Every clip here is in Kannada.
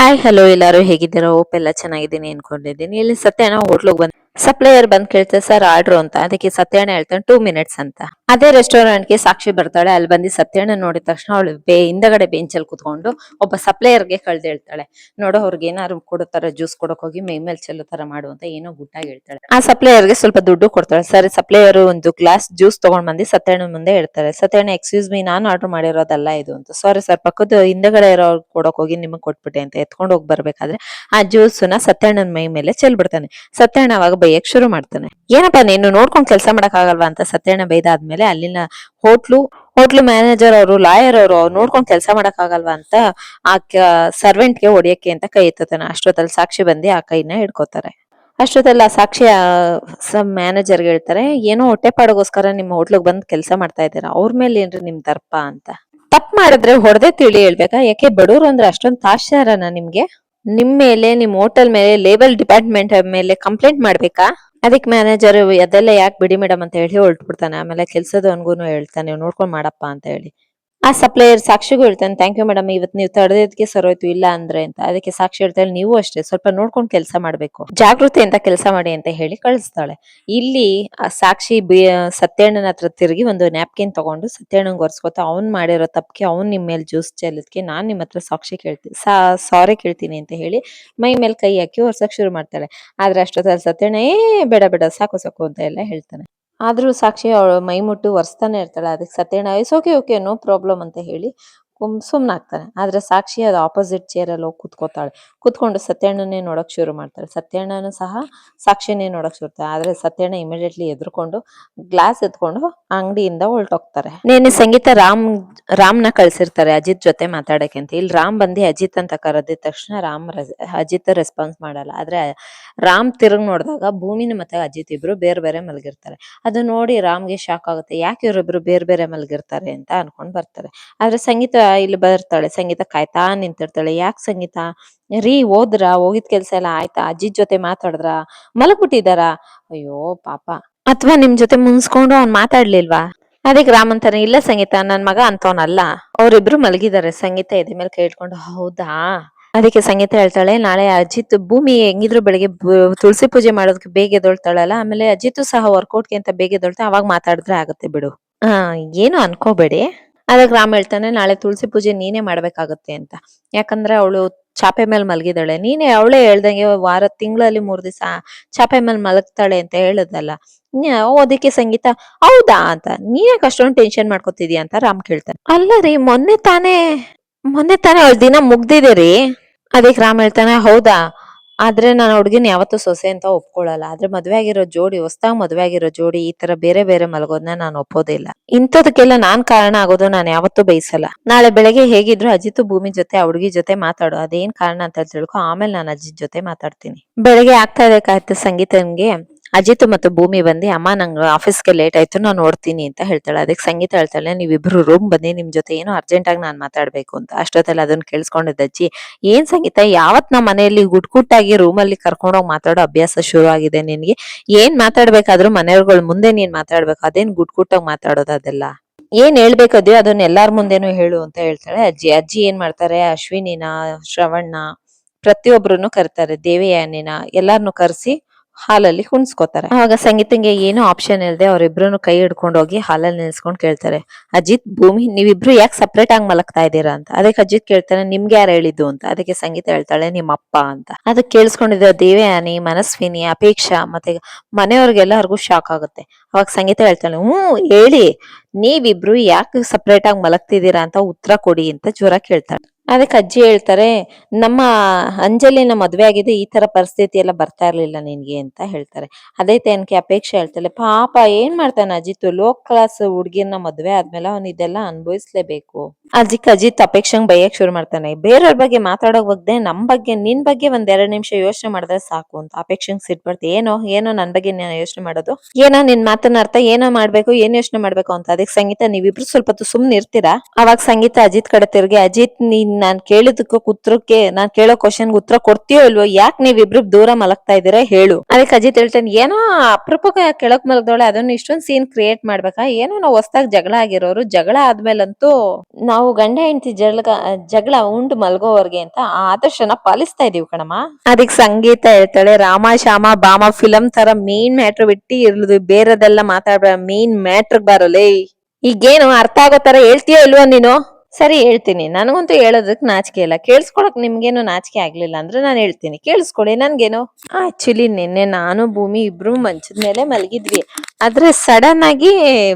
ಹಾಯ್ ಹಲೋ ಎಲ್ಲರೂ ಹೇಗಿದ್ದೀರಾ? ಓಪ್ ಎಲ್ಲ ಚೆನ್ನಾಗಿದ್ದೀನಿ ಅನ್ಕೊಂಡಿದ್ದೀನಿ. ಇಲ್ಲಿ ಸತ್ಯನ ಹೋಟ್ಲಿಗೆ ಬಂದ್ ಸಪ್ಲೈಯರ್ ಬಂದ್ ಕೇಳ್ತಾರೆ ಸರ್ ಆರ್ಡರ್ ಅಂತ. ಅದಕ್ಕೆ ಸತ್ಯಣ್ಣ ಹೇಳ್ತಾನೆ ಟೂ ಮಿನಿಟ್ಸ್ ಅಂತ. ಅದೇ ರೆಸ್ಟೋರೆಂಟ್ಗೆ ಸಾಕ್ಷಿ ಬರ್ತಾಳೆ. ಅಲ್ಲಿ ಬಂದು ಸತ್ಯಣ್ಣ ನೋಡಿದ ತಕ್ಷಣ ಅವಳು ಬೇ, ಹಿಂದಗಡೆ ಬೆಂಚಲ್ಲಿ ಕುತ್ಕೊಂಡು ಒಬ್ಬ ಸಪ್ಲೈಯರ್ಗೆ ಕಳ್ದು ಹೇಳ್ತಾಳೆ. ನೋಡೋ, ಅವ್ರಿಗೆ ಏನಾದ್ರು ಕೊಡುತ್ತಾರೆ ಜ್ಯೂಸ್ ಕೊಡಕ್ ಹೋಗಿ ಮೈ ಮೇಲೆ ಚೆಲ್ಲೋ ತರ ಮಾಡು ಅಂತ ಏನೋ ಗುಟ್ಟಾಗಿ ಹೇಳ್ತಾಳೆ. ಆ ಸಪ್ಲೈಯರ್ಗೆ ಸ್ವಲ್ಪ ದುಡ್ಡು ಕೊಡ್ತಾಳೆ. ಸರಿ ಸಪ್ಲೈಯರ್ ಒಂದು ಗ್ಲಾಸ್ ಜ್ಯೂಸ್ ತಗೊಂಡ್ ಬಂದು ಸತ್ಯಣ್ಣ ಮುಂದೆ ಹೇಳ್ತಾರೆ. ಸತ್ಯಣ್ಣ ಎಕ್ಸ್ಕ್ಯೂಸ್ ಮೀ ನಾನು ಆರ್ಡರ್ ಮಾಡಿರೋದಲ್ಲ ಇದು ಅಂತ. ಸಾರಿ ಸರ್ ಪಕ್ಕದ ಹಿಂದಗಡೆ ಇರೋ ಕೊಡಕ್ ಹೋಗಿ ನಿಮಗೆ ಕೊಟ್ಬಿಟ್ಟೆ ಅಂತ ಎತ್ಕೊಂಡು ಹೋಗಿ ಬರ್ಬೇಕಾದ್ರೆ ಆ ಜ್ಯೂಸ್ನ ಸತ್ಯಣ್ಣನ ಮೈ ಮೇಲೆ ಚೆಲ್ಬಿಡ್ತಾನೆ. ಸತ್ಯಣ್ಣ ಅವಾಗ ಬೈಯಕ್ ಶುರು ಮಾಡ್ತಾನೆ. ಏನಪ್ಪಾ, ನೀನು ನೋಡ್ಕೊಂಡ್ ಕೆಲಸ ಮಾಡಕ್ ಆಗಲ್ವಾ ಅಂತ ಸತ್ಯಣ್ಣ ಬೈದಾದ್ಮೇಲೆ ಅಲ್ಲಿನ ಹೋಟ್ಲು ಹೋಟ್ಲು ಮ್ಯಾನೇಜರ್ ಅವರು ಲಾಯರ್ ಅವರು ಅವ್ರು ನೋಡ್ಕೊಂಡ್ ಕೆಲಸ ಮಾಡಕ್ ಆಗಲ್ವಾ ಅಂತ ಆ ಸರ್ವೆಂಟ್ಗೆ ಹೊಡಿಯಕ್ಕೆ ಅಂತ ಕೈ ಎತ್ತಾನೆ ಅಷ್ಟೊತ್ತಲ್ಲಿ ಸಾಕ್ಷಿ ಬಂದು ಆ ಕೈನ ಹಿಡ್ಕೋತಾರೆ. ಆ ಸಾಕ್ಷಿ ಮ್ಯಾನೇಜರ್ಗೆ ಹೇಳ್ತಾರೆ, ಏನೋ ಹೊಟ್ಟೆಪಾಡಗೋಸ್ಕರ ನಿಮ್ಮ ಹೋಟ್ಲಿಗೆ ಬಂದ್ ಕೆಲಸ ಮಾಡ್ತಾ ಇದ್ದೀರಾ? ಅವ್ರ ಮೇಲೆ ಏನ್ರಿ ನಿಮ್ ದರ್ಪ ಅಂತ. ತಪ್ಪು ಮಾಡಿದ್ರೆ ಹೊಡೆದೇ ತಿಳಿ ಹೇಳ್ಬೇಕಾ? ಯಾಕೆ ಬಡವ್ರು ಅಂದ್ರೆ ಅಷ್ಟೊಂದು ತಾಶಾರನ ನಿಮ್ಗೆ? ನಿಮ್ ಮೇಲೆ, ನಿಮ್ ಹೋಟೆಲ್ ಮೇಲೆ ಲೇಬಲ್ ಡಿಪಾರ್ಟ್ಮೆಂಟ್ ಮೇಲೆ ಕಂಪ್ಲೇಂಟ್ ಮಾಡ್ಬೇಕಾ? ಅದಕ್ಕೆ ಮ್ಯಾನೇಜರ್ ಅದೆಲ್ಲ ಯಾಕೆ ಬಿಡಿ ಮೇಡಮ್ ಅಂತ ಹೇಳಿ ಹೊರಟ್ಬಿಡ್ತಾನೆ. ಆಮೇಲೆ ಕೆಲ್ಸದವನ್ಗೂ ಹೇಳ್ತಾನೆ ನೋಡ್ಕೊಂಡ್ ಮಾಡಪ್ಪ ಅಂತ ಹೇಳಿ. ಆ ಸಪ್ಲೈಯರ್ ಸಾಕ್ಷಿಗೂ ಹೇಳ್ತಾನೆ ಥ್ಯಾಂಕ್ ಯು ಮೇಡಮ್ ಇವತ್ತು ನೀವು ತಡೆದಕ್ಕೆ ಸರೋಯ್ತು ಇಲ್ಲ ಅಂದ್ರೆ ಅಂತ. ಅದಕ್ಕೆ ಸಾಕ್ಷಿ ಹೇಳ್ತಾಳೆ ನೀವು ಅಷ್ಟೇ ಸ್ವಲ್ಪ ನೋಡ್ಕೊಂಡು ಕೆಲಸ ಮಾಡಬೇಕು. ಜಾಗೃತಿ ಅಂತ ಕೆಲಸ ಮಾಡಿ ಅಂತ ಹೇಳಿ ಕಳಿಸ್ತಾಳೆ. ಇಲ್ಲಿ ಆ ಸಾಕ್ಷಿ ಸತ್ಯಣ್ಣನ ಹತ್ರ ತಿರುಗಿ ಒಂದು ನ್ಯಾಪ್ಕಿನ್ ತಗೊಂಡು ಸತ್ಯಣ್ಣಂಗೆ ಒರೆಸ್ಕೊತ ಅವ್ನ್ ಮಾಡಿರೋ ತಪ್ಪಿಗೆ ಅವ್ನ್ ನಿಮ್ಮ ಮೇಲೆ ಜ್ಯೂಸ್ ಚೆಲ್ಲದ್ಕೆ ನಾನ್ ನಿಮ್ಮ ಹತ್ರ ಸಾಕ್ಷಿ ಕೇಳ್ತೀನಿ ಸಾರಿ ಕೇಳ್ತೀನಿ ಅಂತ ಹೇಳಿ ಮೈ ಮೇಲೆ ಕೈ ಹಾಕಿ ಒರ್ಸಕ್ ಶುರು ಮಾಡ್ತಾಳೆ. ಆದ್ರೆ ಅಷ್ಟೊತ್ತಲ್ಲಿ ಸತ್ಯಣ್ಣ, ಏ, ಬೇಡ ಬೇಡ, ಸಾಕು ಸಾಕು ಅಂತ ಎಲ್ಲ ಹೇಳ್ತಾನೆ. ಆದ್ರೂ ಸಾಕ್ಷಿ ಅವಳು ಮೈ ಮುಟ್ಟು ಒರೆಸ್ತಾನೆ ಇರ್ತಾಳೆ. ಅದಕ್ಕೆ Satyanna is okay okay no problem ಅಂತ ಹೇಳಿ ಸುಮ್ನಾಗ್ತಾನೆ. ಆದ್ರೆ ಸಾಕ್ಷಿ ಅದು ಆಪೋಸಿಟ್ ಚೇರ್ ಅಲ್ಲಿ ಹೋಗಿ ಕುತ್ಕೋತಾಳೆ. ಕುತ್ಕೊಂಡು ಸತ್ಯಣ್ಣನೇ ನೋಡಕ್ ಶುರು ಮಾಡ್ತಾಳೆ ಸತ್ಯಣ್ಣನು ಸಹ ಸಾಕ್ಷಿನೇ ನೋಡಕ್ ಶುರು ಆದ್ರೆ ಸತ್ಯಣ್ಣ ಇಮಿಡಿಯೇಟ್ಲಿ ಎದ್ರುಕೊಂಡು ಗ್ಲಾಸ್ ಎತ್ಕೊಂಡು ಅಂಗಡಿಯಿಂದ ಹೊರಟೋಗ್ತಾರೆ ನೇನೆ ಸಂಗೀತ ರಾಮ್, ರಾಮ್ನ ಕಳ್ಸಿರ್ತಾರೆ ಅಜಿತ್ ಜೊತೆ ಮಾತಾಡಕ್ಕೆ ಅಂತ. ಇಲ್ಲಿ ರಾಮ್ ಬಂದು ಅಜಿತ್ ಅಂತ ಕರೆದಿದ ತಕ್ಷಣ ರಾಮ್ ಅಜಿತ್ ರೆಸ್ಪಾನ್ಸ್ ಮಾಡಲ್ಲ. ಆದ್ರೆ ರಾಮ್ ತಿರುಗ್ ನೋಡಿದಾಗ ಭೂಮಿನ ಮತ್ತೆ ಅಜಿತ್ ಇಬ್ರು ಬೇರೆ ಬೇರೆ ಮಲಗಿರ್ತಾರೆ. ಅದು ನೋಡಿ ರಾಮ್ಗೆ ಶಾಕ್ ಆಗುತ್ತೆ. ಯಾಕೆ ಇವರಿಬ್ರು ಬೇರೆ ಬೇರೆ ಮಲಗಿರ್ತಾರೆ ಅಂತ ಅನ್ಕೊಂಡ್ ಬರ್ತಾರೆ. ಆದ್ರೆ ಸಂಗೀತ ಇಲ್ಲಿ ಬರ್ತಾಳೆ, ಸಂಗೀತ ಕಾಯ್ತಾ ನಿಂತಿರ್ತಾಳೆ. ಯಾಕ್ ಸಂಗೀತ? ರೀ, ಹೋದ್ರ? ಹೋಗಿದ್ ಕೆಲ್ಸ ಎಲ್ಲ ಆಯ್ತಾ? ಅಜ್ಜಿ ಜೊತೆ ಮಾತಾಡಿದ್ರ? ಮಲಗ್ಬಿಟ್ಟಿದಾರ? ಅಯ್ಯೋ, ಪಾಪ. ಅಥವಾ ನಿಮ್ ಜೊತೆ ಮುನ್ಸ್ಕೊಂಡು ಅವ್ನ್ ಮಾತಾಡ್ಲಿಲ್ವಾ? ಅದಕ್ಕೆ ರಾಮಂತನ ಇಲ್ಲ ಸಂಗೀತ, ನನ್ ಮಗ ಅಂತವನಲ್ಲ. ಅವ್ರಿಬ್ರು ಮಲಗಿದ್ದಾರೆ ಸಂಗೀತ ಎದೆ ಮೇಲೆ ಕೇಳ್ಕೊಂಡು, ಹೌದಾ? ಅದಕ್ಕೆ ಸಂಗೀತ ಹೇಳ್ತಾಳೆ, ನಾಳೆ ಅಜಿತ್ ಭೂಮಿ ಹೆಂಗಿದ್ರು ಬೆಳಿಗ್ಗೆ ತುಳಸಿ ಪೂಜೆ ಮಾಡೋದಕ್ಕೆ ಬೇಗ ಎದೊಳ್ತಾಳಲ್ಲ ಆಮೇಲೆ ಅಜಿತ್ ಸಹ ವರ್ಕೌಟ್ಗೆ ಅಂತ ಬೇಗ ಎದೊಳ್ತಾ ಅವಾಗ ಮಾತಾಡಿದ್ರೆ ಆಗತ್ತೆ ಬಿಡು. ಆ ಏನು ಅನ್ಕೋಬೇಡಿ. ಅದಕ್ಕೆ ರಾಮ್ ಹೇಳ್ತಾನೆ, ನಾಳೆ ತುಳಸಿ ಪೂಜೆ ನೀನೇ ಮಾಡ್ಬೇಕಾಗತ್ತೆ ಅಂತ. ಯಾಕಂದ್ರೆ ಅವಳು ಚಾಪೆ ಮೇಲೆ ಮಲಗಿದಾಳೆ ನೀನೇ ಅವಳೇ ಹೇಳ್ದಂಗೆ ವಾರ ತಿಂಗಳಲ್ಲಿ ಮೂರ್ ದಿವಸ ಚಾಪೆ ಮೇಲೆ ಮಲಗ್ತಾಳೆ ಅಂತ ಹೇಳದಲ್ಲ. ಅದಕ್ಕೆ ಸಂಗೀತ? ಹೌದಾ ಅಂತ. ನೀನೇ ಅಷ್ಟೊಂದು ಟೆನ್ಷನ್ ಮಾಡ್ಕೊತಿದ್ಯಾ ಅಂತ ರಾಮ್ ಕೇಳ್ತಾನೆ. ಅಲ್ಲ ರೀ, ಮೊನ್ನೆ ತಾನೇ ಮೊನ್ನೆ ತಾನೇ ಅವಳ ದಿನ ಮುಗ್ದಿದೆ ರೀ. ಅದಕ್ಕೆ ರಾಮ್ ಹೇಳ್ತಾನೆ, ಹೌದಾ ಆದ್ರೆ ನಾನು ಹುಡುಗಿನ ಯಾವತ್ತೂ ಸೊಸೆ ಅಂತ ಒಪ್ಕೊಳ್ಳಲ್ಲ ಆದ್ರೆ ಮದ್ವೆ ಆಗಿರೋ ಜೋಡಿ, ಹೊಸ್ದಾಗ್ ಮದ್ವೆ ಆಗಿರೋ ಜೋಡಿ ಈ ತರ ಬೇರೆ ಬೇರೆ ಮಲಗೋದನ್ನ ನಾನು ಒಪ್ಪೋದಿಲ್ಲ ಇಂಥದಕ್ಕೆಲ್ಲ ನಾನ್ ಕಾರಣ ಆಗೋದು ನಾನು ಯಾವತ್ತೂ ಬಯಸಲ್ಲ. ನಾಳೆ ಬೆಳಗ್ಗೆ ಹೇಗಿದ್ರು ಅಜಿತ್ ಭೂಮಿ ಜೊತೆ, ಆ ಹುಡುಗಿ ಜೊತೆ ಮಾತಾಡು. ಅದೇನ್ ಕಾರಣ ಅಂತ ತಿಳ್ಕೊ ಆಮೇಲೆ ನಾನು ಅಜಿತ್ ಜೊತೆ ಮಾತಾಡ್ತೀನಿ. ಬೆಳಗ್ಗೆ ಆಗ್ತಾ ಇರಬೇಕಾಯ್ತು ಸಂಗೀತನ್ಗೆ. ಅಜಿತ್ ಮತ್ತು ಭೂಮಿ ಬಂದು, ಅಮ್ಮ, ನಂಗೆ ಆಫೀಸ್ಗೆ ಲೇಟ್ ಆಯ್ತು, ನಾನು ನೋಡ್ತೀನಿ ಅಂತ ಹೇಳ್ತಾಳೆ. ಅದಕ್ಕೆ ಸಂಗೀತ ಹೇಳ್ತಾಳೆ, ನೀವಿಬ್ರು ರೂಮ್ ಬನ್ನಿ, ನಿಮ್ ಜೊತೆ ಏನೋ ಅರ್ಜೆಂಟ್ ಆಗಿ ನಾನ್ ಮಾತಾಡ್ಬೇಕು ಅಂತ. ಅಷ್ಟೊತ್ತಲ್ಲಿ ಅದನ್ನ ಕೇಳಿಸ್ಕೊಂಡಿದ್ದ ಅಜ್ಜಿ, ಏನ್ ಸಂಗೀತ, ಯಾವತ್ ನಮ್ಮ ಮನೆಯಲ್ಲಿ ಗುಟ್ಗುಟ್ಟಾಗಿ ರೂಮಲ್ಲಿ ಕರ್ಕೊಂಡೋಗಿ ಮಾತಾಡೋ ಅಭ್ಯಾಸ ಶುರು ಆಗಿದೆ ನಿನ್ಗೆ? ಏನ್ ಮಾತಾಡ್ಬೇಕಾದ್ರೂ ಮನೆಯವ್ರಗಳ ಮುಂದೆ ನೀನ್ ಮಾತಾಡ್ಬೇಕು, ಅದೇನ್ ಗುಟ್ಗುಟ್ಟಾಗಿ ಮಾತಾಡೋದು ಅದೆಲ್ಲ? ಏನ್ ಹೇಳ್ಬೇಕದ್ಯೋ ಅದನ್ನ ಎಲ್ಲಾರ್ ಮುಂದೇನು ಹೇಳು ಅಂತ ಹೇಳ್ತಾಳೆ ಅಜ್ಜಿ. ಅಜ್ಜಿ ಏನ್ ಮಾಡ್ತಾರೆ, ಅಶ್ವಿನಿನ ಶ್ರವಣ್ಣ ಪ್ರತಿಯೊಬ್ರು ಕರ್ತಾರೆ, ದೇವಯಾನಿನ ಎಲ್ಲಾರ್ನು ಕರ್ಸಿ ಹಾಲಲ್ಲಿ ಹುಣ್ಸ್ಕೋತಾರೆ. ಆವಾಗ ಸಂಗೀತಂಗೆ ಏನು ಆಪ್ಷನ್ ಇಲ್ಲದೆ ಅವ್ರಿಬ್ರು ಕೈ ಹಿಡ್ಕೊಂಡು ಹೋಗಿ ಹಾಲಲ್ಲಿ ನಿಲ್ಸ್ಕೊಂಡು ಕೇಳ್ತಾರೆ. ಅಜಿತ್, ಭೂಮಿ, ನೀವಿಬ್ರು ಯಾಕೆ ಸಪ್ರೇಟ್ ಆಗಿ ಮಲಗ್ತಾ ಇದ್ದೀರಾ ಅಂತ. ಅದಕ್ಕೆ ಅಜಿತ್ ಕೇಳ್ತಾನೆ, ನಿಮ್ಗೆ ಯಾರು ಹೇಳಿದ್ದು ಅಂತ? ಅದಕ್ಕೆ ಸಂಗೀತ ಹೇಳ್ತಾಳೆ ನಿಮ್ಮ ಅಪ್ಪ ಅಂತ. ಅದಕ್ಕೆ ಕೇಳಿಸ್ಕೊಂಡಿದ್ದ ದೇವಯಾನಿ, ಮನಸ್ವಿನಿ, ಅಪೇಕ್ಷಾ ಮತ್ತೆ ಮನೆಯವ್ರಿಗೆಲ್ಲರಿಗೂ ಶಾಕ್ ಆಗುತ್ತೆ. ಅವಾಗ ಸಂಗೀತ ಹೇಳ್ತಾಳೆ ಹ್ಮ್ ಹೇಳಿ, ನೀವಿಬ್ರು ಯಾಕೆ ಸಪ್ರೇಟ್ ಆಗಿ ಮಲಗ್ತಿದ್ದೀರಾ ಅಂತ ಉತ್ತರ ಕೊಡಿ ಅಂತ ಜ್ವರ ಕೇಳ್ತಾಳೆ. ಅದಕ್ಕೆ ಅಜ್ಜಿ ಹೇಳ್ತಾರೆ, ನಮ್ಮ ಅಂಜಲಿನ ಮದುವೆ ಆಗಿದೆ, ಈ ತರ ಪರಿಸ್ಥಿತಿ ಎಲ್ಲ ಬರ್ತಾ ಇರ್ಲಿಲ್ಲ ನಿನ್ಗೆ ಅಂತ ಹೇಳ್ತಾರೆ. ಅದೇ ತನಕ ಅಪೇಕ್ಷೆ ಹೇಳ್ತಾಳೆ, ಪಾಪ ಏನ್ ಮಾಡ್ತಾನೆ ಅಜಿತ್ ಲೋ ಕ್ಲಾಸ್ ಹುಡುಗಿನ ಮದ್ವೆ ಆದ್ಮೇಲೆ ಅವ್ನ್ ಇದೆಲ್ಲ ಅನುಭವಿಸ್ಲೇಬೇಕು. ಅಜಿಕ್ ಅಜಿತ್ ಅಪೇಕ್ಷಂಗ್ ಬೈಯಕ್ ಶುರು ಮಾಡ್ತಾನೆ, ಬೇರೆಯವ್ರ ಬಗ್ಗೆ ಮಾತಾಡೋ ಬಗ್ಗೆ ನಮ್ ಬಗ್ಗೆ, ನಿನ್ ಬಗ್ಗೆ ಒಂದ್ ಎರಡ್ ನಿಮಿಷ ಯೋಚನೆ ಮಾಡಿದ್ರೆ ಸಾಕು ಅಂತ ಅಪೇಕ್ಷಂಗ್ ಸಿಟ್ಬಡ್ತಿ. ಏನೋ ಏನೋ ನನ್ ಬಗ್ಗೆ ನೀನ್ ಯೋಚನೆ ಮಾಡೋದು? ಏನೋ ನಿನ್ ಮಾತನ್ನ ಅರ್ಥ ಏನೋ ಮಾಡ್ಬೇಕು, ಏನ್ ಯೋಚನೆ ಮಾಡ್ಬೇಕು ಅಂತ. ಅದಕ್ಕೆ ಸಂಗೀತ, ನೀವಿಬ್ರು ಸ್ವಲ್ಪ ಸುಮ್ನೆ ಇರ್ತೀರಾ ಅವಾಗ ಸಂಗೀತ ಅಜಿತ್ ಕಡೆ ತಿರ್ಗಿ, ಅಜಿತ್, ನೀನ್ ನಾನ್ ಕೇಳಿದಕ್ಕೆ ಕುತ್ರಕ್ಕೆ ನಾನ್ ಕೇಳೋ ಕ್ವಶನ್ ಉತ್ತರ ಕೊಡ್ತೀಯೋ ಇಲ್ವೋ ಯಾಕೆ ನೀವಿಬ್ರು ದೂರ ಮಲಗ್ತಾ ಇದೀರಾ ಹೇಳು. ಅದಕ್ಕೆ ಅಜಿತ್ ಹೇಳ್ತೇನೆ ಏನೋ ಅಪರೂಪಕ್ಕೆ ಕೆಳಕ್ ಮಲಗ್ದವಳೆ ಅದನ್ನ ಇಷ್ಟೊಂದು ಸೀನ್ ಕ್ರಿಯೇಟ್ ಮಾಡ್ಬೇಕಾ? ಏನೋ ನಾವು ಹೊಸ್ದಾಗ್ ಜಗಳ ಆಗಿರೋರು ಜಗಳ ಆದ್ಮೇಲಂತೂ ನಾವು ಗಂಡ ಹೆಂಡತಿ ಜಗಳ ಜಗಳ ಉಂಡು ಮಲ್ಗೋವರ್ಗೆ ಅಂತ ಆ ಆದರ್ಶನ ಪಾಲಿಸ್ತಾ ಇದೀವಿ ಕಣಮ್ಮ. ಅದಕ್ಕೆ ಸಂಗೀತ ಹೇಳ್ತಾಳೆ ರಾಮ ಶ್ಯಾಮ ಬಾಮ ಫಿಲಂ ತರ ಮೇನ್ ಮ್ಯಾಟ್ರ್ ಬಿಟ್ಟು ಇರ್ಲದು ಬೇರೆದೆಲ್ಲ ಮಾತಾಡ್ಬೇಡ ಮೇನ್ ಮ್ಯಾಟ್ರ್ ಬರೋಲೇ ಈಗೇನು ಅರ್ಥ ಆಗೋ ತರ ಹೇಳ್ತೀಯೋ ಇಲ್ವೋ ನೀನು? ಸರಿ, ಹೇಳ್ತೀನಿ. ನನಗಂತೂ ಹೇಳೋದಕ್ಕೆ ನಾಚಿಕೆ ಇಲ್ಲ. ಕೇಳಿಸ್ಕೊಳಕ್ ನಿಮ್ಗೇನು ನಾಚಿಕೆ ಆಗ್ಲಿಲ್ಲ ಅಂದ್ರೆ ನಾನು ಹೇಳ್ತೀನಿ. ಕೇಳಿಸ್ಕೊಳ್ಳಿ ನನ್ಗೇನು? ಆಕ್ಚುಲಿ ನಿನ್ನೆ ನಾನು, ಭೂಮಿ ಇಬ್ರು ಮಂಚದ ಮೇಲೆ ಮಲಗಿದ್ವಿ. ಆದ್ರೆ ಸಡನ್ ಆಗಿ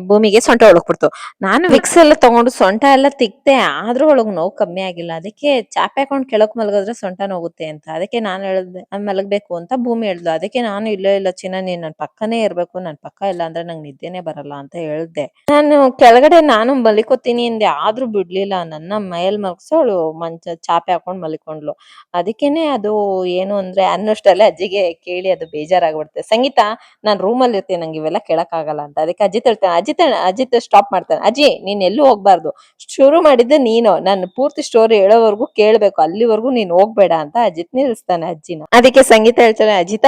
ಭೂಮಿಗೆ ಸೊಂಟ ಒಳಗ್ಬಿಡ್ತು. ನಾನು ವಿಕ್ಸ್ ಎಲ್ಲ ತಗೊಂಡು ಸೊಂಟ ಎಲ್ಲ ತಿಕ್ತೆ, ಆದ್ರೂ ಒಳಗ್ ನೋವು ಕಮ್ಮಿ ಆಗಿಲ್ಲ. ಅದಕ್ಕೆ ಚಾಪೆ ಹಾಕೊಂಡ್ ಕೆಳಕ್ ಮಲಗಿದ್ರೆ ಸೊಂಟ ನೋಗುತ್ತೆ ಅಂತ. ಅದಕ್ಕೆ ನಾನು ಹೇಳ್ದೆ ಮಲಗಬೇಕು ಅಂತ ಭೂಮಿ ಹೇಳ್ದು ಅದಕ್ಕೆ ನಾನು, ಇಲ್ಲ ಇಲ್ಲ, ಚಿನ್ನ, ನೀನ್ ನನ್ ಪಕ್ಕನೇ ಇರ್ಬೇಕು, ನನ್ ಪಕ್ಕ ಇಲ್ಲ ಅಂದ್ರೆ ನಂಗೆ ನಿದ್ದೆನೆ ಬರಲ್ಲ ಅಂತ ಹೇಳ್ದೆ. ನಾನು ಕೆಳಗಡೆ ನಾನು ಮಲಿಕೋತೀನಿ ಅಂದೆ. ಆದ್ರೂ ಬಿಡ್ಲಿಲ್ಲ. ನನ್ನ ಮೇಲ್ ಅವಳು ಮಂಚ ಚಾಪೆ ಹಾಕೊಂಡ್ ಮಲಿಕೊಂಡ್ಲು ಅದಕ್ಕೇನೆ ಅದು ಏನು ಅಂದ್ರೆ ಅನ್ನೋಷ್ಟಲ್ಲೇ ಅಜ್ಜಿಗೆ ಕೇಳಿ ಅದು ಬೇಜಾರಾಗ್ಬಿಡುತ್ತೆ ಸಂಗೀತ, ನಾನ್ ರೂಮಲ್ಲಿ ಇರ್ತೀನಿ, ನಂಗೆ ಇವೆಲ್ಲ ಕೇಳಕ್ಕಾಗಲ್ಲ ಅಂತ. ಅದಕ್ಕೆ ಅಜಿತ್ ಹೇಳ್ತಾನೆ, ಅಜಿತ್ ಅಜಿತ್ ಸ್ಟಾಪ್ ಮಾಡ್ತಾನೆ. ಅಜ್ಜಿ, ನೀನ್ ಎಲ್ಲೂ ಹೋಗ್ಬಾರ್ದು? ಶುರು ಮಾಡಿದ್ದೆ ನೀನು. ನಾನು ಪೂರ್ತಿ ಸ್ಟೋರಿ ಹೇಳೋವರೆಗೂ ಕೇಳ್ಬೇಕು. ಅಲ್ಲಿವರೆಗೂ ನೀನ್ ಹೋಗ್ಬೇಡ ಅಂತ ಅಜಿತ್ ನಿಲ್ಲಿಸ್ತಾನೆ ಅಜ್ಜಿನ. ಅದಕ್ಕೆ ಸಂಗೀತ ಹೇಳ್ತಾನೆ ಅಜಿತ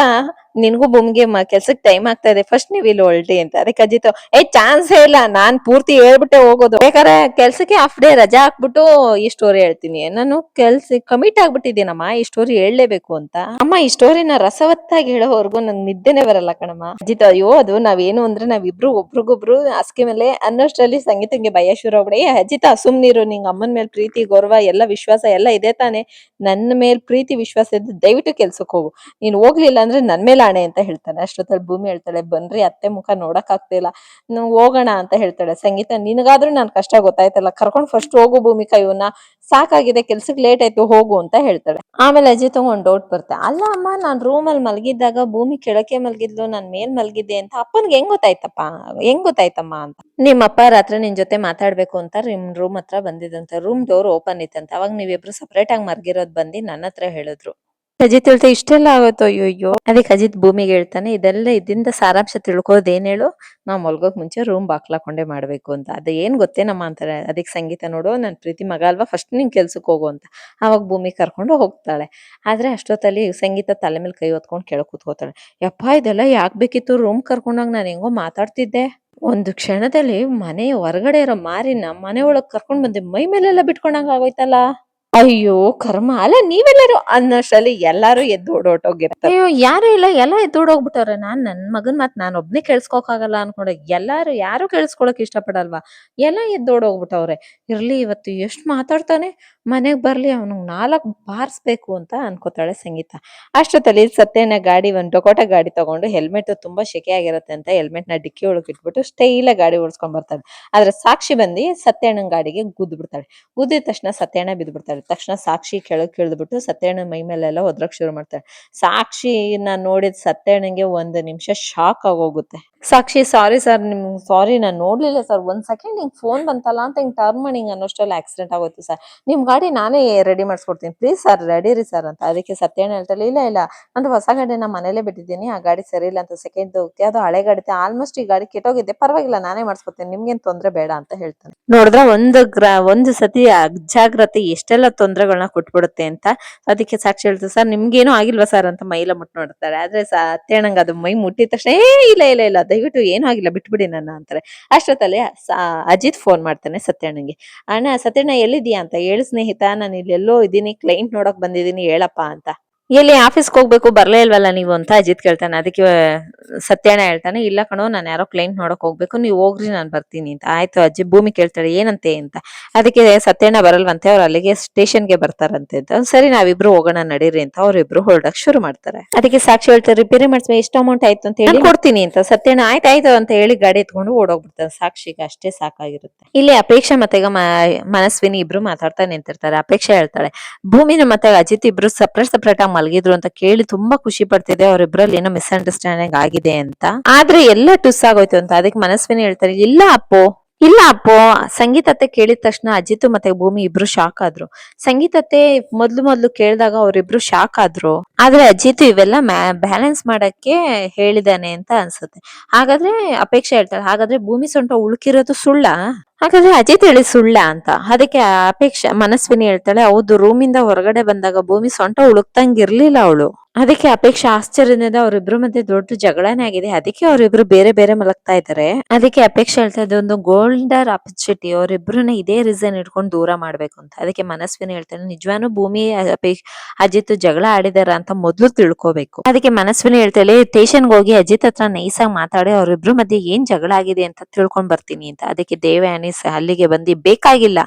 ನಿನ್ಗೂ ಭೂಮಿಗೆ ಕೆಲ್ಸಕ್ಕೆ ಟೈಮ್ ಆಗ್ತಾ ಇದೆ. ಫಸ್ಟ್ ನೀವ್ ಇಲ್ಲಿ ಹೊಲ್ಟಿ ಅಂತ. ಅದಕ್ಕೆ ಅಜಿತ್, ಏ ಚಾನ್ಸ್ ಇಲ್ಲ. ನಾನ್ ಪೂರ್ತಿ ಹೇಳ್ಬಿಟ್ಟೆ ಹೋಗೋದು. ಬೇಕಾದ್ರೆ ಕೆಲ್ಸಕ್ಕೆ ಹಾಫ್ ಡೇ ರಜಾ ಹಾಕ್ಬಿಟ್ಟು ಈ ಸ್ಟೋರಿ ಹೇಳ್ತೀನಿ. ನಾನು ಕೆಲ್ಸ ಕಮಿಟ್ ಆಗ್ಬಿಟ್ಟಿದ್ದೀನಮ್ಮ. ಈ ಸ್ಟೋರಿ ಹೇಳಲೇಬೇಕು ಅಂತ. ಅಮ್ಮ, ಈ ಸ್ಟೋರಿನ ರಸವತ್ತಾಗಿ ಹೇಳೋವರೆಗೂ ನಂಗೆ ನಿದ್ದೆನೆ ಬರಲ್ಲ ಕಣಮ್ಮ. ಅಜಿತ್, ಅಯ್ಯೋ, ಅದು ನಾವೇನು ಅಂದ್ರೆ ನಾವಿಬ್ರು ಒಬ್ರಿಗೊಬ್ರು ಹಾಸಿಗೆ ಮೇಲೆ ಅನ್ನೋಷ್ಟರಲ್ಲಿ ಸಂಗೀತಂಗೆ ಭಯ ಶುರು ಆಗ್ಬಿಡಿ. ಅಜಿತ ಸುಮ್ನಿರು ನಿಂಗ್ ಅಮ್ಮನ ಮೇಲೆ ಪ್ರೀತಿ, ಗೌರವ, ಎಲ್ಲ ವಿಶ್ವಾಸ ಎಲ್ಲ ಇದೆ ತಾನೆ. ನನ್ನ ಮೇಲೆ ಪ್ರೀತಿ, ವಿಶ್ವಾಸ ಇದ್ದು ದಯವಿಟ್ಟು ಕೆಲ್ಸಕ್ಕೆ ಹೋಗು. ನೀನ್ ಹೋಗ್ಲಿಲ್ಲ ಅಂದ್ರೆ ನನ್ ಮೇಲೆ ಆಣೆ ಅಂತ ಹೇಳ್ತಾನೆ. ಅಷ್ಟೊತ್ತಲ್ಲಿ ಭೂಮಿ ಹೇಳ್ತಾಳೆ, ಬನ್ರಿ ಅತ್ತೆ ಮುಖ ನೋಡಕ್ ಆಗ್ತಿಲ್ಲ ಹೋಗೋಣ ಅಂತ ಹೇಳ್ತಾಳೆ. ಸಂಗೀತ, ನಿನಗಾದ್ರೂ ನನ್ ಕಷ್ಟ ಗೊತ್ತಾಯ್ತಲ್ಲ, ಕರ್ಕೊಂಡ್ ಫಸ್ಟ್ ಹೋಗು ಭೂಮಿಕಾ ಇವನ್ನ. ಸಾಕಾಗಿದೆ, ಕೆಲ್ಸಕ್ಕೆ ಲೇಟ್ ಆಯ್ತು, ಹೋಗು ಅಂತ ಹೇಳ್ತಾಳೆ. ಆಮೇಲೆ ಅಜ್ಜಿ ತಗೊಂಡ್ ಡೌಟ್ ಬರುತ್ತೆ ಅಲ್ಲ ಅಮ್ಮ, ನಾನ್ ರೂಮ್ ಅಲ್ಲಿ ಮಲಗಿದ್ದಾಗ ಭೂಮಿ ಕೆಳಕ್ಕೆ ಮಲಗಿದ್ಲು, ನಾನ್ ಮೇಲ್ ಮಲಗಿದ್ದೆ ಅಂತ. ಅಪ್ಪನ್ಗೆ ಹೆಂಗ್ ಗೊತ್ತಾಯ್ತಪ್ಪ? ಹೆಂಗ್ ಗೊತ್ತಾಯ್ತಮ್ಮ ಅಂತ. ನಿಮ್ಮ ಅಪ್ಪ ರಾತ್ರಿ ನಿನ್ ಜೊತೆ ಮಾತಾಡ್ಬೇಕು ಅಂತ ನಿಮ್ ರೂಮ್ ಹತ್ರ ಬಂದಿದಂತೆ ರೂಮ್ ಡೋರ್ ಓಪನ್ ಇತ್ತಂತ ಅವಾಗ ನೀವಿಬ್ರು ಸಪ್ರೇಟ್ ಆಗಿ ಮರ್ಗಿರೋದ್ ಬಂದಿ ನನ್ನ ಹತ್ರ ಹೇಳಿದ್ರು. ಅಜಿತ್ ಹೇಳ್ತಾ ಇಷ್ಟೆಲ್ಲ ಅಯ್ಯೋ ಅಯ್ಯೋ ಅದಕ್ಕೆ ಅಜಿತ್ ಭೂಮಿಗೆ ಹೇಳ್ತಾನೆ, ಇದೆಲ್ಲ ಇದರಿಂದ ಸಾರಾಂಶ ತಿಳ್ಕೋದ್ ಏನ್ ಹೇಳು? ನಾವ್ ಮಲ್ಗೋಕ್ ಮುಂಚೆ ರೂಮ್ ಬಾಕ್ಲಾಕೊಂಡೆ ಮಾಡ್ಬೇಕು ಅಂತ. ಅದ ಏನ್ ಗೊತ್ತೇನಮ್ಮ ಅಂತಾರೆ, ಅದಕ್ಕೆ ಸಂಗೀತ ನೋಡು, ನನ್ ಪ್ರೀತಿ ಮಗ ಅಲ್ವಾ ಫಸ್ಟ್ ನಿನ್ ಕೆಲ್ಸಕ್ಕೆ ಹೋಗು ಅಂತ. ಅವಾಗ ಭೂಮಿ ಕರ್ಕೊಂಡು ಹೋಗ್ತಾಳೆ. ಆದ್ರೆ ಅಷ್ಟೊತ್ತಲ್ಲಿ ಸಂಗೀತ ತಲೆ ಮೇಲೆ ಕೈ ಹೊತ್ಕೊಂಡು ಕೆಳಗ್ ಕೂತ್ಕೋತಾಳೆ, ಯಪ್ಪ, ಇದೆಲ್ಲ ಯಾಕ್ ಬೇಕಿತ್ತು? ರೂಮ್ ಕರ್ಕೊಂಡಾಗ ನಾನು ಹೆಂಗೋ ಮಾತಾಡ್ತಿದ್ದೆ. ಒಂದು ಕ್ಷಣದಲ್ಲಿ ಮನೆ ಹೊರಗಡೆ ಇರೋ ಮಾರಿನ ಮನೆ ಒಳಗ್ ಕರ್ಕೊಂಡ್ ಬಂದೆ, ಮೈ ಮೇಲೆಲ್ಲ ಬಿಟ್ಕೊಂಡಂಗ ಆಗೋಯ್ತಲ್ಲ. ಅಯ್ಯೋ, ಕರ್ಮ. ಅಲ್ಲ, ನೀವೆಲ್ಲರೂ ಅನ್ನೋಷ್ಟರಲ್ಲಿ ಎಲ್ಲಾರು ಎದ್ದು ಓಡೋಟೋಗಿರ್ತಾರೆ. ಅಯ್ಯೋ, ಯಾರು ಇಲ್ಲ, ಎಲ್ಲ ಎದ್ದು ಓಡೋಗ್ಬಿಟ್ಟವ್ರೆ. ನಾನ್ ನನ್ ಮಗನ್ ಮತ್ ನಾನು ಒಬ್ನೇ ಕೇಳಿಸ್ಕೊಕಾಗಲ್ಲ ಅನ್ಕೊಂಡೆ. ಎಲ್ಲಾರು, ಯಾರು ಕೇಳಿಸ್ಕೊಳಕ್ ಇಷ್ಟಪಡಲ್ವಾ? ಎಲ್ಲ ಎದ್ದು ಓಡೋಗ್ಬಿಟ್ಟವ್ರೆ. ಇರ್ಲಿ, ಇವತ್ತು ಎಷ್ಟ್ ಮಾತಾಡ್ತಾನೆ? ಮನೆಗ್ ಬರಲಿ, ಅವನು ನಾಲ್ಕ್ ಬಾರಿಸ್ಬೇಕು ಅಂತ ಅನ್ಕೋತಾಳೆ ಸಂಗೀತ. ಅಷ್ಟೊತ್ತಲ್ಲಿ ಸತ್ಯನ ಗಾಡಿ, ಒಂದು ಟೊಕೋಟ ಗಾಡಿ ತಗೊಂಡು ಹೆಲ್ಮೆಟ್ ತುಂಬಾ ಶೆಕೆ ಆಗಿರುತ್ತೆ ಅಂತ ಹೆಲ್ಮೆಟ್ನ ಡಿಕ್ಕಿ ಒಳಗೆ ಇಟ್ಬಿಟ್ಟು ಸ್ಟೈಲ ಗಾಡಿ ಓಡಿಸ್ಕೊಂಡ್ ಬರ್ತಾಳೆ. ಆದ್ರೆ ಸಾಕ್ಷಿ ಬಂದು ಸತ್ಯಣ್ಣನ ಗಾಡಿಗೆ ಗುದ್ದು ಬಿಡ್ತಾಳೆ. ಗುದ್ದಿದ ತಕ್ಷಣ ಸತ್ಯಣ್ಣ ಬಿದ್ದು ಬಿಡ್ತಾಳೆ. ತಕ್ಷಣ ಸಾಕ್ಷಿ ಕೆಳಗೆ ಕಿಳಿದ್ಬಿಟ್ಟು ಸತ್ಯಣ್ಣ ಮೈ ಮೇಲೆಲ್ಲ ಒದ್ರಕ್ ಶುರು ಮಾಡ್ತಾಳೆ. ಸಾಕ್ಷಿನ ನೋಡಿದ ಸತ್ಯಣ್ಣಗೆ ಒಂದು ನಿಮಿಷ ಶಾಕ್ ಆಗೋಗುತ್ತೆ ಸಾಕ್ಷಿ ಸಾರಿ ಸರ್ ನಿಮ್ ಸಾರಿ ನಾನು ನೋಡ್ಲಿಲ್ಲ ಸರ್ ಒಂದ್ ಸೆಕೆಂಡ್ ಹಿಂಗ್ ಫೋನ್ ಬಂತಲ್ಲ ಅಂತ ಹಿಂಗ್ ಟರ್ನ್ ಮಾಡಿ ಹಿಂಗ್ ಆಕ್ಸಿಡೆಂಟ್ ಆಗೋಯ್ತು ಸರ್ ನಿಮ್ ಗಾಡಿ ನಾನೇ ರೆಡಿ ಮಾಡಿಸ್ಕೊಡ್ತೀನಿ. ಪ್ಲೀಸ್ ಸರ್ ರೆಡಿ ರೀ ಸರ್ ಅಂತ. ಅದಕ್ಕೆ ಸತ್ಯಣ್ಣ ಹೇಳ್ತಾಳೆ ಇಲ್ಲ ಇಲ್ಲ. ನಂದು ಹೊಸ ಗಾಡಿ ನಾ ಮನೇಲೆ ಬಿಟ್ಟಿದ್ದೀನಿ. ಆ ಗಾಡಿ ಸರಿ ಇಲ್ಲ ಅಂತ ಸೆಕೆಂಡ್ ಯಾವ್ದೋ ಹಳೆ ಗಾಡಿ ಆಲ್ಮೋಸ್ಟ್ ಈ ಗಾಡಿ ಕೆಟ್ಟೋಗಿದೆ. ಪರವಾಗಿಲ್ಲ, ನಾನೇ ಮಾಡಿಸ್ಕೊತೀನಿ ನಿಮ್ಗೇನ್ ತೊಂದ್ರೆ ಬೇಡ ಅಂತ ಹೇಳ್ತಾನೆ. ನೋಡಿದ್ರೆ ಒಂದು ಗ್ರಾ, ಒಂದು ಸತಿ ಅಜಾಗ್ರತೆ ಎಷ್ಟೆಲ್ಲ ತೊಂದರೆಗಳನ್ನ ಕೊಟ್ಬಿಡುತ್ತೆ ಅಂತ ಅದಕ್ಕೆ ಸಾಕ್ಷಿ ಹೇಳ್ತಾರೆ ಸರ್ ನಿಮ್ಗೇನು ಆಗಿಲ್ವಾ ಸರ್ ಅಂತ ಮೈಲ ಮುಟ್ ನೋಡ್ತಾರೆ ಆದ್ರೆ ಸತ್ಯಣ್ಣಂಗ ಅದು ಮೈ ಮುಟ್ಟಿದ ತಕ್ಷಣ, ಏ, ಇಲ್ಲ ಇಲ್ಲ ಇಲ್ಲ. ದಯವಿಟ್ಟು ಏನೂ ಆಗಿಲ್ಲ ಬಿಟ್ಬಿಡಿ ನನ್ನ ಅಂತಾರೆ. ಅಷ್ಟೊತ್ತಲ್ಲೇ ಅಜಿತ್ ಫೋನ್ ಮಾಡ್ತಾನೆ ಸತ್ಯಣ್ಣಂಗೆ. ಅಣ್ಣ ಸತ್ಯಣ್ಣ ಎಲ್ಲಿದ್ಯಾ ಅಂತ ಹೇಳು ಸ್ನೇಹಿತ, ನಾನು ಇಲ್ಲೆಲ್ಲೋ ಇದ್ದೀನಿ ಕ್ಲೈಂಟ್ ನೋಡಕ್ ಬಂದಿದ್ದೀನಿ, ಹೇಳಪ್ಪ ಅಂತ. ಎಲ್ಲಿ ಆಫೀಸ್ಗೆ ಹೋಗ್ಬೇಕು ಬರ್ಲೇ ಇಲ್ವಲ್ಲ ನೀವು ಅಂತ ಅಜಿತ್ ಕೇಳ್ತಾನೆ. ಅದಕ್ಕೆ ಸತ್ಯಾಣ ಹೇಳ್ತಾನೆ, ಇಲ್ಲ ಕಣೋ, ನಾನು ಯಾರೋ ಕ್ಲೈಂಟ್ ನೋಡಕ್ ಹೋಗ್ಬೇಕು, ನೀವು ಹೋಗ್ರಿ, ನಾನು ಬರ್ತೀನಿ ಅಂತ. ಆಯ್ತು ಅಜ್ಜಿ, ಭೂಮಿ ಕೇಳ್ತಾಳೆ, ಏನಂತೆ ಅಂತ. ಅದಕ್ಕೆ ಸತ್ಯಣ್ಣ ಬರಲ್ವಂತೆ, ಅವ್ರು ಅಲ್ಲಿಗೆ ಸ್ಟೇಷನ್ಗೆ ಬರ್ತಾರಂತೆ ಅಂತ. ಸರಿ, ನಾವಿಬ್ರು ಹೋಗೋಣ, ನಡೀರಿ ಅಂತ ಅವ್ರಿಬ್ರು ಹೊರಡಕ್ ಶುರು ಮಾಡ್ತಾರೆ. ಅದಕ್ಕೆ ಸಾಕ್ಷಿ ಹೇಳ್ತಾರೆ, ರಿಪೇರಿ ಮಾಡಿಸ್ಬೇಕು ಎಷ್ಟು ಅಮೌಂಟ್ ಆಯ್ತು ಅಂತ ಹೇಳಿ ಕೊಡ್ತೀನಿ ಅಂತ. ಸತ್ಯಣ್ಣ ಆಯ್ತು ಆಯ್ತು ಅಂತ ಹೇಳಿ ಗಾಡಿ ಎತ್ಕೊಂಡು ಓಡೋಗ್ಬಿಡ್ತಾರೆ ಸಾಕ್ಷಿಗೆ ಅಷ್ಟೇ ಸಾಕಾಗಿರುತ್ತೆ. ಇಲ್ಲಿ ಅಪೇಕ್ಷಾ ಮತ್ತೆ ಮನಸ್ವಿನಿ ಇಬ್ರು ಮಾತಾಡ್ತಾ ನಿಂತಿರ್ತಾರೆ. ಅಪೇಕ್ಷೆ ಹೇಳ್ತಾಳೆ, ಭೂಮಿನ ಮತ್ತೆ ಅಜಿತ್ ಇಬ್ರು ಸಪ್ರೇಟ್ ಸಪ್ರೇಟ್ ಮಲಗಿದ್ರು ಅಂತ ಕೇಳಿ ತುಂಬಾ ಖುಷಿ ಪಡ್ತಿದೆ ಅವರಿಬ್ಬರಲ್ಲಿ ಏನೋ ಮಿಸ್ಅಂಡರ್ಸ್ಟ್ಯಾಂಡಿಂಗ್ ಆಗಿದೆ ಅಂತ. ಆದ್ರೆ ಎಲ್ಲ ಟುಸ್ ಆಗೋಯ್ತು ಅಂತ. ಅದಕ್ಕೆ ಮನಸ್ವಿನಿ ಹೇಳ್ತಾರೆ, ಇಲ್ಲ ಅಪ್ಪು ಇಲ್ಲ ಅಪ್ಪು. ಸಂಗೀತತೆ ಕೇಳಿದ ತಕ್ಷಣ ಅಜಿತ್ ಮತ್ತೆ ಭೂಮಿ ಇಬ್ರು ಶಾಕ್ ಆದ್ರು. ಸಂಗೀತತೆ ಮೊದ್ಲು ಮೊದ್ಲು ಕೇಳಿದಾಗ ಅವರಿಬ್ರು ಶಾಕ್ ಆದ್ರು. ಆದ್ರೆ ಅಜಿತ್ ಇವೆಲ್ಲ ಬ್ಯಾಲೆನ್ಸ್ ಮಾಡಕ್ಕೆ ಹೇಳಿದಾನೆ ಅಂತ ಅನ್ಸುತ್ತೆ. ಹಾಗಾದ್ರೆ ಅಪೇಕ್ಷೆ ಹೇಳ್ತಾರೆ. ಹಾಗಾದ್ರೆ ಭೂಮಿ ಸೊಂಟ ಉಳುಕಿರೋದು ಸುಳ್ಳ? ಹಾಗಾದ್ರೆ ಅಜಿತ್ ಹೇಳಿ ಸುಳ್ಳ ಅಂತ. ಅದಕ್ಕೆ ಅಪೇಕ್ಷೆ, ಮನಸ್ವಿನಿ ಹೇಳ್ತಾಳೆ, ಹೌದು, ರೂಮಿಂದ ಹೊರಗಡೆ ಬಂದಾಗ ಭೂಮಿ ಸೊಂಟ ಉಳುಕ್ತಂಗಿರ್ಲಿಲ್ಲ ಅವಳು. ಅದಕ್ಕೆ ಅಪೇಕ್ಷೆ ಆಶ್ಚರ್ಯದಿಂದ ಅವರಿಬ್ರು ಮಧ್ಯೆ ದೊಡ್ಡ ಜಗಳನೇ ಆಗಿದೆ. ಅದಕ್ಕೆ ಅವರಿಬ್ರು ಬೇರೆ ಬೇರೆ ಮಲಗ್ತಾ ಇದ್ದಾರೆ ಅದಕ್ಕೆ ಅಪೇಕ್ಷೆ ಹೇಳ್ತಾ ಇದೆ ಒಂದು ಗೋಲ್ಡರ್ ಅಪರ್ಚುನಿಟಿ ಅವರಿಬ್ರನ್ನ ಇದೇ ರೀಸನ್ ಇಟ್ಕೊಂಡು ದೂರ ಮಾಡ್ಬೇಕು ಅಂತ. ಅದಕ್ಕೆ ಮನಸ್ವಿನಿ ಹೇಳ್ತಾನೆ ನಿಜವಾನು ಭೂಮಿ ಅಪೇಕ್ಷ ಅಜಿತ್ ಜಗಳ ಆಡಿದಾರ ಅಂತ ಮೊದ್ಲು ತಿಳ್ಕೊಬೇಕು. ಅದಕ್ಕೆ ಮನಸ್ವಿನಿ ಹೇಳ್ತಾಳೆ ಸ್ಟೇಷನ್ಗೆ ಹೋಗಿ ಅಜಿತ್ ಹತ್ರ ನೈಸಾಗಿ ಮಾತಾಡಿ, ಅವರಿಬ್ರು ಮಧ್ಯೆ ಏನ್ ಜಗಳ ಆಗಿದೆ ಅಂತ ತಿಳ್ಕೊಂಡ್ ಬರ್ತೀನಿ ಅಂತ. ಅದಕ್ಕೆ ದೇವಯಾನಿ ಸ- ಅಲ್ಲಿಗೆ ಬಂದು ಬೇಕಾಗಿಲ್ಲ.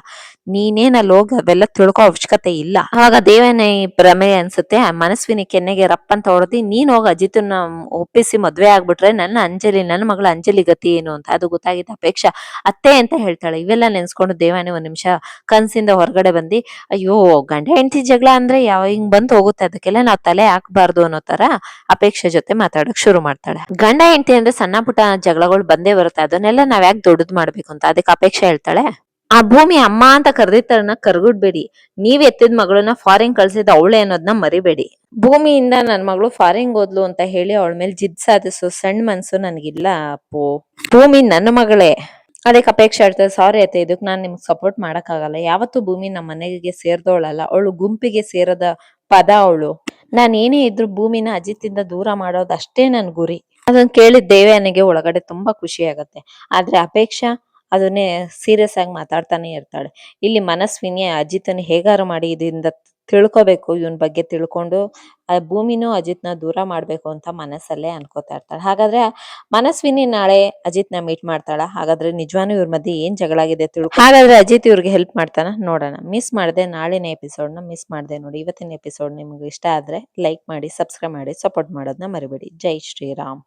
ನೀನೇನ ಹೋಗಿ ಅವೆಲ್ಲ ತಿಳ್ಕೊ ಅವಶ್ಯಕತೆ ಇಲ್ಲ. ಅವಾಗ ದೇವನೇ ಭ್ರಮೆ ಅನ್ಸುತ್ತೆ. ಮನಸ್ವಿನಿ ಕೆನ್ನೆಗೆ ರಪ್ಪ ಅಂತ ಹೊಡೆದಿ ನೀನ್ ಹೋಗಿ ಅಜಿತನ್ನ ಒಪ್ಪಿಸಿ ಮದ್ವೆ ಆಗ್ಬಿಟ್ರೆ ನನ್ನ ಅಂಜಲಿ, ನನ್ನ ಮಗಳ ಅಂಜಲಿ ಗತಿ ಏನು ಅಂತ. ಅದು ಗೊತ್ತಾಗಿದ್ದ ಅಪೇಕ್ಷಾ. ಅತ್ತೆ ಅಂತ ಹೇಳ್ತಾಳೆ. ಇವೆಲ್ಲ ನೆನ್ಸ್ಕೊಂಡು ದೇವಾನೆ ಒಂದ್ ನಿಮಿಷ ಕನ್ಸಿಂದ ಹೊರಗಡೆ ಬಂದಿ, ಅಯ್ಯೋ, ಗಂಡ ಹೆಂಡತಿ ಜಗಳ ಅಂದ್ರೆ ಯಾವ ಹಿಂಗ್ ಬಂದ್ ಹೋಗುತ್ತೆ? ಅದಕ್ಕೆಲ್ಲ ನಾವ್ ತಲೆ ಹಾಕ್ಬಾರ್ದು ಅನ್ನೋ ತರ ಅಪೇಕ್ಷೆ ಜೊತೆ ಮಾತಾಡಕ್ ಶುರು ಮಾಡ್ತಾಳೆ. ಗಂಡ ಹೆಂಡತಿ ಅಂದ್ರೆ ಸಣ್ಣ ಪುಟ್ಟ ಜಗಳಗಳು ಬಂದೇ ಬರುತ್ತೆ. ಅದನ್ನೆಲ್ಲ ನಾವ್ ಯಾಕೆ ದೊಡ್ಡದ್ ಮಾಡ್ಬೇಕು ಅಂತ? ಅದಕ್ಕೆ ಅಪೇಕ್ಷೆ ಹೇಳ್ತಾಳೆ, ಆ ಭೂಮಿ ಅಮ್ಮ ಅಂತ ಕರೆದಿತ್ತರನ್ನ ಕರ್ಗುಡ್ಬೇಡಿ. ನೀವ್ ಎತ್ತಿದ ಮಗಳನ್ನ ಫಾರಿನ್ ಕಳ್ಸಿದ ಅವಳೆ ಅನ್ನೋದನ್ನ ಮರಿಬೇಡಿ. ಭೂಮಿಯಿಂದ ನನ್ ಮಗಳು ಫಾರಿನ್ ಓದ್ಲು ಅಂತ ಹೇಳಿ ಅವಳ ಮೇಲೆ ಜಿದ್ ಸಾಧಿಸೋ ಸಣ್ಣ ಮನ್ಸು ನನ್ಗಿಲ್ಲ ಅಪ್ಪು. ಭೂಮಿ ನನ್ನ ಮಗಳೇ. ಅದಕ್ಕೆ ಅಪೇಕ್ಷೆ ಹೇಳ್ತಾರೆ ಸಾರಿ ಅತ್ತೆ, ಇದಕ್ ನಾನ್ ನಿಮ್ಗೆ ಸಪೋರ್ಟ್ ಮಾಡಕ್ ಆಗಲ್ಲ ಯಾವತ್ತು ಭೂಮಿ ನಮ್ಮ ಮನೆಗೆ ಸೇರ್ದವಳಲ್ಲ ಅವಳು ಗುಂಪಿಗೆ ಸೇರದ ಪದ ಅವಳು. ನಾನು ಏನೇ ಇದ್ರು ಭೂಮಿನ ಅಜಿತಿಂದ ದೂರ ಮಾಡೋದು ಅಷ್ಟೇ ನನ್ ಗುರಿ. ಅದನ್ನ ಕೇಳಿದ ದೇವೇನಿಗೆ ಒಳಗಡೆ ತುಂಬಾ ಖುಷಿ ಆಗತ್ತೆ. ಆದ್ರೆ ಅಪೇಕ್ಷಾ ಅದನ್ನೇ ಸೀರಿಯಸ್ ಆಗಿ ಮಾತಾಡ್ತಾನೆ ಇರ್ತಾಳೆ. ಇಲ್ಲಿ ಮನಸ್ವಿನಿ ಅಜಿತ್ನ ಹೇಗಾರು ಮಾಡಿ ಇದರಿಂದ ತಿಳ್ಕೊಬೇಕು, ಇವನ್ ಬಗ್ಗೆ ತಿಳ್ಕೊಂಡು ಆ ಭೂಮಿನೂ ಅಜಿತ್ನ ದೂರ ಮಾಡ್ಬೇಕು ಅಂತ ಮನಸ್ಸಲ್ಲೇ ಅನ್ಕೋತಾ ಇರ್ತಾಳೆ. ಹಾಗಾದ್ರೆ ಮನಸ್ವಿನಿ ನಾಳೆ ಅಜಿತ್ನ ಮೀಟ್ ಮಾಡ್ತಾಳ. ಹಾಗಾದ್ರೆ ನಿಜವಾನು ಇವ್ರ ಮಧ್ಯೆ ಏನ್ ಜಗಳಾಗಿದೆ ತಿಳ್ಕೊ ಹಾಗಾದ್ರೆ ಅಜಿತ್ ಇವ್ರಿಗೆ ಹೆಲ್ಪ್ ಮಾಡ್ತಾನ? ನೋಡೋಣ. ಮಿಸ್ ಮಾಡದೆ ನಾಳಿನ ಎಪಿಸೋಡ್ನ ಮಿಸ್ ಮಾಡದೆ ನೋಡಿ. ಇವತ್ತಿನ ಎಪಿಸೋಡ್ ನಿಮ್ಗೆ ಇಷ್ಟ ಆದ್ರೆ ಲೈಕ್ ಮಾಡಿ ಸಬ್ಸ್ಕ್ರೈಬ್ ಮಾಡಿ ಸಪೋರ್ಟ್ ಮಾಡೋದನ್ನ ಮರಿಬೇಡಿ. ಜೈ ಶ್ರೀರಾಮ್.